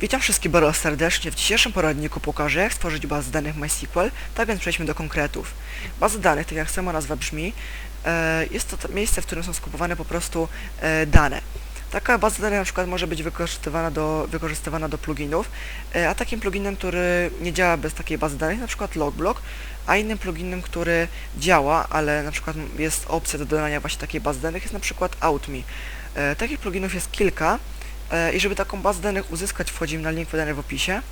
Witam wszystkich bardzo serdecznie. W dzisiejszym poradniku pokażę jak stworzyć bazę danych MySQL, tak więc przejdźmy do konkretów. Baza danych, tak jak sama nazwa brzmi, e, jest to miejsce, w którym są skupowane po prostu e, dane. Taka baza danych na przykład może być wykorzystywana do, wykorzystywana do pluginów, e, a takim pluginem, który nie działa bez takiej bazy danych, na przykład Logblock, a innym pluginem, który działa, ale na przykład jest opcja do dodania właśnie takiej bazy danych, jest na przykład OutMe. E, takich pluginów jest kilka, E, I żeby taką bazę danych uzyskać, wchodzimy na link podany w opisie.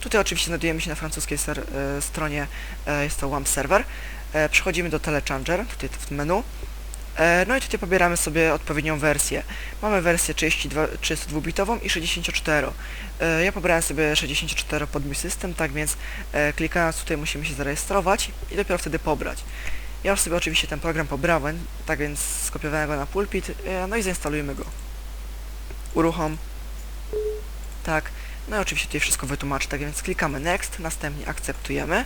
Tutaj oczywiście znajdujemy się na francuskiej ser, e, stronie, e, jest to WAMP server. E, przechodzimy do Telechanger, tutaj w menu. E, no i tutaj pobieramy sobie odpowiednią wersję. Mamy wersję 32, 32-bitową i 64. E, ja pobrałem sobie 64 pod mój system, tak więc e, klikając tutaj musimy się zarejestrować i dopiero wtedy pobrać. Ja już sobie oczywiście ten program pobrałem, tak więc skopiowałem go na pulpit, no i zainstalujmy go uruchom. Tak. No i oczywiście tutaj wszystko wytłumaczę, tak więc klikamy Next, następnie akceptujemy.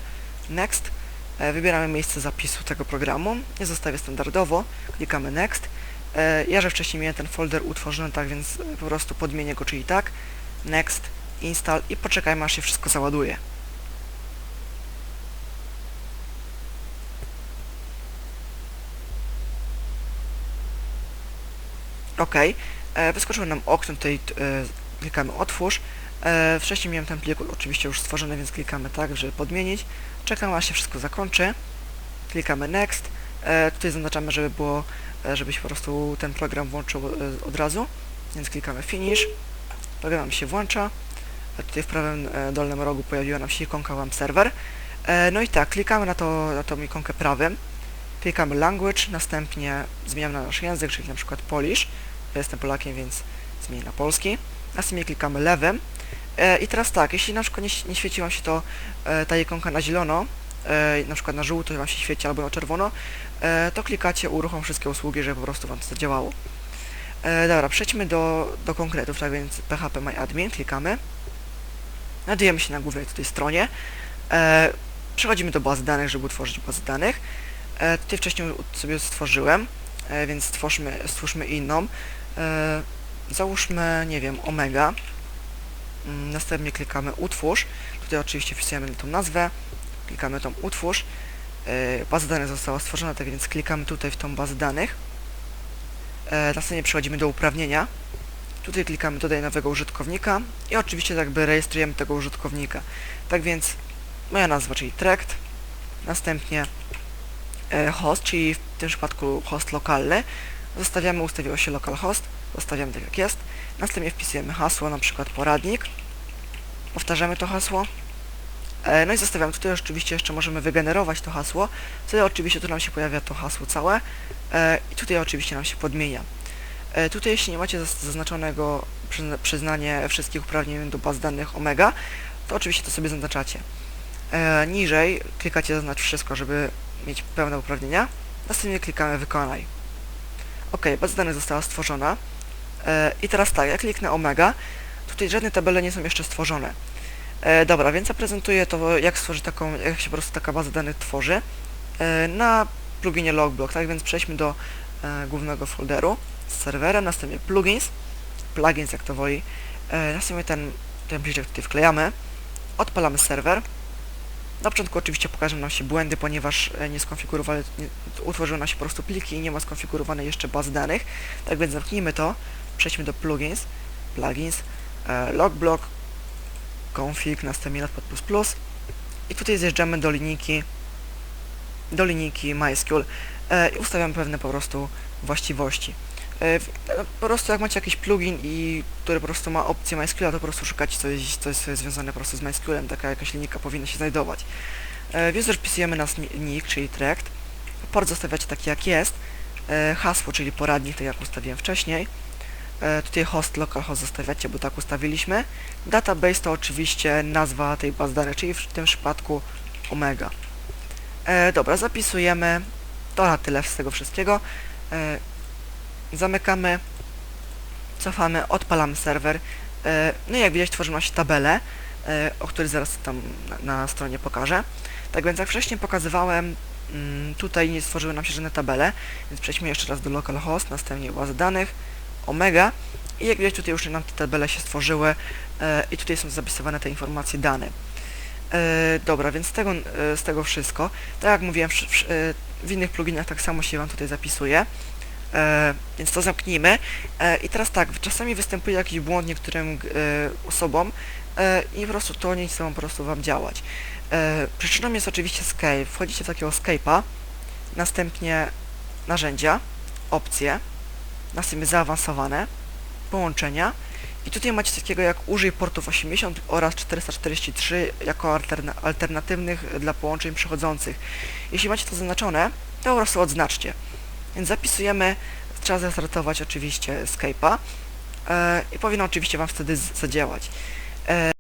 Next. E, wybieramy miejsce zapisu tego programu. Ja zostawię standardowo. Klikamy Next. E, ja, że wcześniej miałem ten folder utworzony, tak więc po prostu podmienię go, czyli tak. Next, install i poczekajmy aż się wszystko załaduje. OK. E, wyskoczyło nam okno, tutaj klikamy otwórz. E, wcześniej miałem ten plik oczywiście już stworzony, więc klikamy tak, żeby podmienić. Czekamy aż się wszystko zakończy. Klikamy next. E, tutaj zaznaczamy, żeby było, e, żeby się po prostu ten program włączył od razu. Więc klikamy finish. Program się włącza. Tutaj w prawym dolnym rogu pojawiła nam się ikonka WAMP server. No i tak, klikamy na, to, na tą ikonkę prawym. Klikamy language, następnie zmieniamy na nasz język, czyli na przykład Polish. Ja jestem Polakiem, więc zmienię na polski. Następnie klikamy lewym. E, I teraz tak, jeśli na przykład nie, nie świeci Wam się to e, ta ikonka na zielono, e, na przykład na żółto Wam się świeci albo na czerwono, to klikacie uruchom wszystkie usługi, żeby po prostu Wam to zadziałało. E, dobra, przejdźmy do, do konkretów, tak więc PHP klikamy. Znajdujemy się na głównej tutaj stronie. Przechodzimy do bazy danych, żeby utworzyć bazę danych. Tutaj wcześniej sobie stworzyłem, więc stwórzmy, stwórzmy inną. Załóżmy, nie wiem, omega. Mm, Następnie klikamy utwórz. Tutaj oczywiście wpisujemy tą nazwę. Klikamy tą utwórz. E, Baza danych została stworzona, tak więc klikamy tutaj w tą bazę danych. E, Następnie przechodzimy do uprawnienia. Tutaj klikamy dodaj nowego użytkownika i oczywiście jakby rejestrujemy tego użytkownika. Tak więc moja nazwa, czyli tract. Następnie e, host, czyli w tym przypadku host lokalny. Zostawiamy, ustawiło się localhost, zostawiamy tak jak jest. Następnie wpisujemy hasło, na przykład poradnik. Powtarzamy to hasło. E, no i zostawiamy. Tutaj oczywiście jeszcze możemy wygenerować to hasło. Wtedy oczywiście tu nam się pojawia to hasło całe. E, I tutaj oczywiście nam się podmienia. E, tutaj jeśli nie macie zaz- zaznaczonego przyzna- przyznanie wszystkich uprawnień do baz danych Omega, to oczywiście to sobie zaznaczacie. Niżej klikacie zaznacz wszystko, żeby mieć pełne uprawnienia. Następnie klikamy wykonaj. Ok, baza danych została stworzona. E, I teraz tak, jak kliknę Omega, tutaj żadne tabele nie są jeszcze stworzone. E, dobra, więc zaprezentuję to, jak stworzyć taką, jak się po prostu taka baza danych tworzy e, na pluginie Logblock, tak więc przejdźmy do głównego folderu z serwerem, następnie plugins, plugins jak to woli, następnie ten, ten pliczek tutaj wklejamy, odpalamy serwer. Na początku oczywiście pokażą nam się błędy, ponieważ e, nie skonfigurowali, nie, utworzyły nam się po prostu pliki i nie ma skonfigurowanej jeszcze bazy danych. Tak więc zamknijmy to, przejdźmy do plugins, plugins, e, logblock, config, następnie notepad++ i tutaj zjeżdżamy do linijki do linijki MySQL e, i ustawiamy pewne po prostu właściwości. E, po prostu jak macie jakiś plugin, i, który po prostu ma opcję MySQL, to po prostu szukacie coś, co jest związane po prostu z MySQL-em, taka jakaś linijka powinna się znajdować. E, w user wpisujemy nas nick, czyli tract, port zostawiacie taki jak jest, e, hasło, czyli poradnik, tak jak ustawiłem wcześniej, tutaj host, localhost zostawiacie, bo tak ustawiliśmy, database to oczywiście nazwa tej bazy danych, czyli w tym przypadku Omega. Dobra, zapisujemy. To na tyle z tego wszystkiego. Zamykamy, cofamy, odpalamy serwer. E, no i jak widać tworzy nam się tabelę, e, o której zaraz tam na, stronie pokażę. Tak więc jak wcześniej pokazywałem, mm, tutaj nie stworzyły nam się żadne tabele, więc przejdźmy jeszcze raz do localhost, następnie bazy danych, omega I jak widać tutaj już nam te tabele się stworzyły e, i tutaj są zapisywane te informacje dane. Dobra, więc z tego, z tego wszystko. Tak jak mówiłem, w innych pluginach tak samo się Wam tutaj zapisuje. E, więc to zamknijmy. E, I teraz tak, czasami występuje jakiś błąd niektórym e, osobom e, i po prostu to nie Wam po prostu Wam działać. E, przyczyną jest oczywiście Skype. Wchodzicie w takiego Skype'a, następnie narzędzia, opcje, następnie zaawansowane, połączenia i tutaj macie takiego jak użyj portów 80 oraz 443 jako alterna alternatywnych dla połączeń przechodzących. Jeśli macie to zaznaczone, to po prostu odznaczcie. Więc zapisujemy, trzeba zrestartować oczywiście Skype'a e, i powinno oczywiście Wam wtedy zadziałać. E,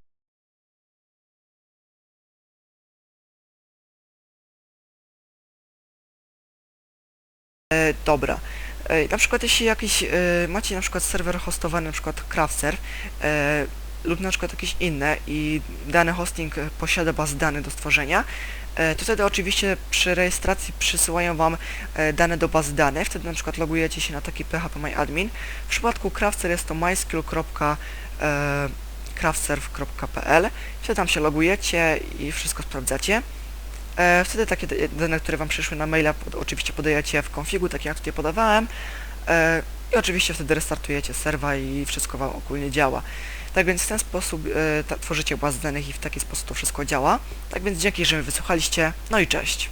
e, dobra. E, na przykład jeśli jakiś e, macie na przykład serwer hostowany, na przykład CraftServe e, lub na przykład jakieś inne i dany hosting e, posiada bazy danych do stworzenia, e, to wtedy oczywiście przy rejestracji przysyłają Wam e, dane do bazy danych, wtedy na przykład logujecie się na taki phpMyAdmin. W przypadku CraftServe jest to myskill.craftserve.pl wtedy tam się logujecie i wszystko sprawdzacie. E, wtedy takie dane, które Wam przyszły na maila, oczywiście podajecie w konfigu, tak jak tutaj podawałem. I oczywiście wtedy restartujecie serwa i wszystko Wam ogólnie działa. Tak więc w ten sposób e, ta, tworzycie bazę danych i w taki sposób to wszystko działa. Tak więc dzięki, że mnie wysłuchaliście. No i cześć.